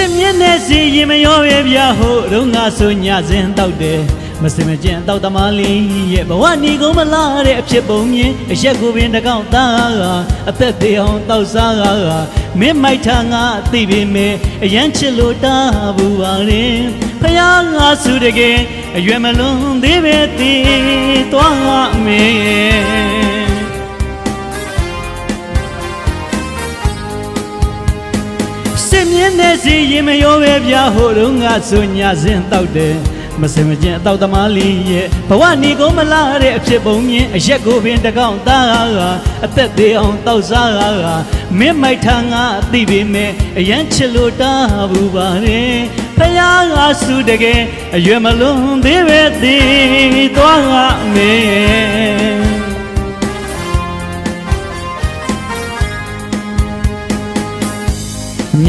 စစ်မြင့်တဲ့စီရင်မရောပဲဗျာဟိုတော့ငါဆိုညစဉ်တောက်တယ်မစင်မကျင်တောက်သမားလေးရဲ့ဘဝညီကုန်မလားတဲ့အဖြစ်ပုံမြင်အရက်ကိုပင်တကောက်သားကအသက်သေးအောင်တောက်စားကမင်းမိုက်ထားငါသိပေမဲ့အရန်ချစ်လို့တာဘူးပါရင်ဖယားငါစုတကယ်အရွယ်မလွန်သေးပဲတည်သွားမေး စစ်မြင်းတဲ့စီရင်မရောပဲဗျာဟိုတော့ငါဆိုညာစဉ်တောက်တယ်မစင်မကျင်အတောက်သမားလေးရဲ့ဘဝနေကုန်မလားတဲ့အဖြစ်ပုံမြင်အရက်ကိုပင်တကောက်သားကအသက်သေးအောင်တောက်စားကမင်းမိုက်ထားငါသိပေမဲ့အရန်ချစ်လို့တာဘူးပါရဲ့ဖယားကစုတကယ်အရွယ်မလွန်သေးပဲသေးသွားကမေ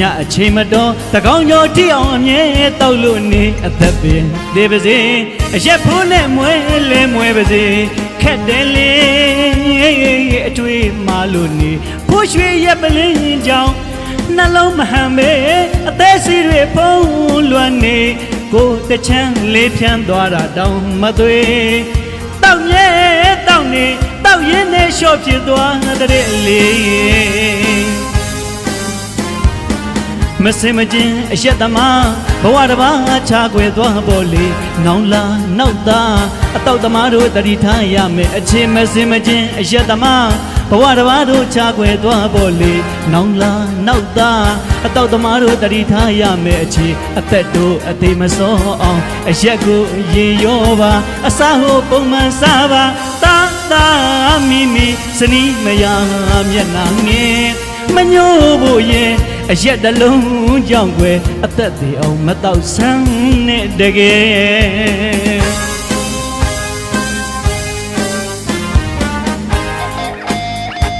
ညအချိန်မတော်တကောင်းကျော်တိအောင်အမြဲတောက်လို့နေအသက်ပင်ဒီပါစေအရက်ဖိုးနဲ့မွဲလဲမွဲပါစေခက်တယ်လေအတွေ့မှလို့နေဖိုးရွှေရက်ပလင်းကြောင်နှလုံးမဟန်ပဲအသက်စီတွေဖုံးလွှမ်းနေကိုယ်တချမ်းလေးဖြန်းသွားတာတောင်းမသွေတောက်မြဲတောက်နေတောက်ရင်းနဲ့လျှော့ဖြစ်သွားတဲ့လေ မစင်မကျင်အရက်သမားဘဝတစ်ပါးချခွေသွားပေါ်လေနောင်လာနောက်သားအတောက်သမားတို့တတိထားရမယ်အချင်းမစင်မကျင်အရက်သမားဘဝတစ်ပါးတို့ချခွေသွားပေါ်လေနောင်လာနောက်သားအတောက်သမားတို့တတိထားရမယ်အချင်းအသက်တို့အသေးမစောအောင်အရက်ကိုရေရောပါအစာဟိုပုံမှန်စားပါတာတာမိမိစနီးမရမျက်နှာငယ်မညို့ဖို့ရဲ့ အရက်တလုံးကြောင့်ွယ်အသက်သေးအောင်မတော့ဆန်းနဲ့တကယ်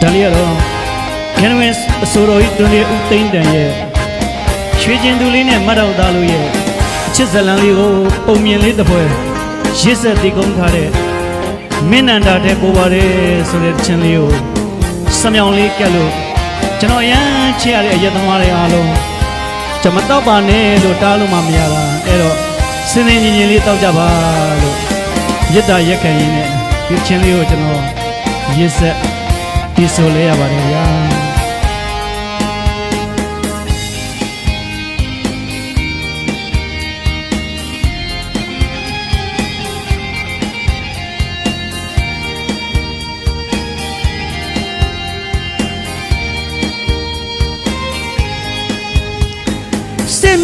ဒါလေးကတော့ကနဝင်းအစိုးရကြီးတွင်လေးဦးသိန်းတန်ရဲ့ရွှေကျင်သူလေးနဲ့မတ်တော်သားလို့ရဲ့အချစ်ဇလံလေးကိုပုံမြင်လေးတစ်ပွဲရစ်ဆက်တည်ကုန်းထားတဲ့မင်းနန္ဒာတဲ့ပိုပါတယ်ဆိုတဲ့ချင်းလေးကိုစမြောင်လေးကက်လို့ ကျွန်တော်အရန်ချစ်ရတဲ့အရက်သမားတွေအားလုံးကျွန်မတော့ပါနဲ့လို့တားလို့မှမရတာအဲ့တော့စင်းစင်းညီညီလေးတောက်ကြပါလို့ရစ်တာရက်ခံရင်းနဲ့ဒီချင်းလေးကိုကျွန်တော်ရစ်ဆက်ဒီဆိုလဲရပါတယ်ဗျာ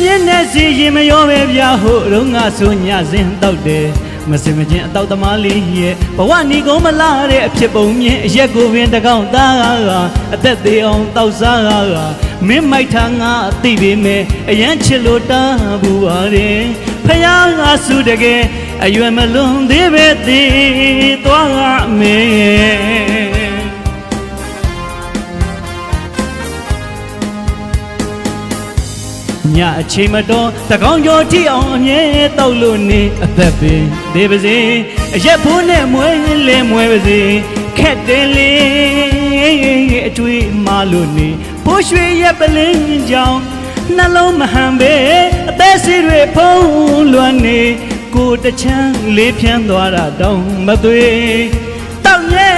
မြင့်တဲ့စီရင်မရောပဲဗျာဟိုတော့ငါဆိုညစဉ်တောက်တယ်မစင်မချင်းအတောက်သမားလေးရဲ့ဘဝနီကုန်မလားတဲ့အဖြစ်ပုံမြင်အရက်ကိုပင်တကောက်သားကအသက်သေးအောင်တောက်စားကမင်းမိုက်ထားငါသိပေမဲ့အရန်ချစ်လို့တာဘူးပါတယ်ဖယားငါစုတကယ်အရွယ်မလွန်သေးပဲသေးသွားမေး ချိန်မတော်တကောင်းကျော်တိအောင်အမြဲတောက်လို့နေအသက်ပင်ဒီပါစေအရက်ဖိုးနဲ့မွဲလဲမွဲပါစေခက်တယ်လေအတွေ့မှလို့နေဖိုးရွှေရက်ပလင်းကြောင်နှလုံးမဟန်ပဲအသက်စီတွေဖုံးလွှမ်းနေကိုယ်တချမ်းလေးဖြန်းသွားတာတောင်းမသွေတောက်ရဲ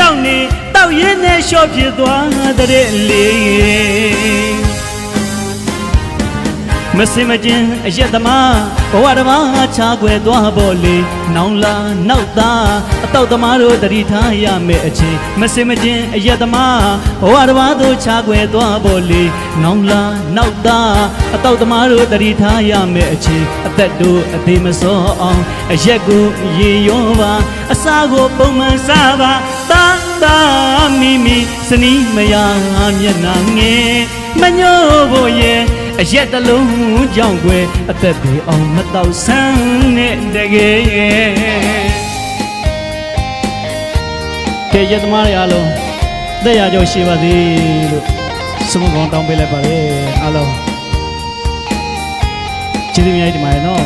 တောက်နေတောက်ရင်းနဲ့လျှော့ဖြစ်သွားတဲ့လေ မစင်မကျင်အရက်သမားဘဝတစ်ပါးချာခွဲသွားပေါ်လေနောင်လာနောက်သားအတောက်သမားတို့တတိထားရမယ်အချင်းမစင်မကျင်အရက်သမားဘဝတစ်ပါးတို့ချာခွဲသွားပေါ်လေနောင်လာနောက်သားအတောက်သမားတို့တတိထားရမယ်အချင်းအသက်တို့အသေးမစောအောင်အရက်ကိုရေရောပါအစာကိုပုံမှန်စားပါတာတာမိမိစနီးမရမျက်နှာငယ်မညို့ဖို့ရဲ့ အရက်တလုံးကြောင့်ွယ်အသက်သေးအောင်မတော့ဆန်းနဲ့တကယ်ကဲရက်သမားတွေအားလုံးသက်ရကြောရှိပါစေလို့စမကောင်းတောင်းပေးလိုက်ပါလေအားလုံးကျေးဇူးများကြီးတင်ပါတယ်နော်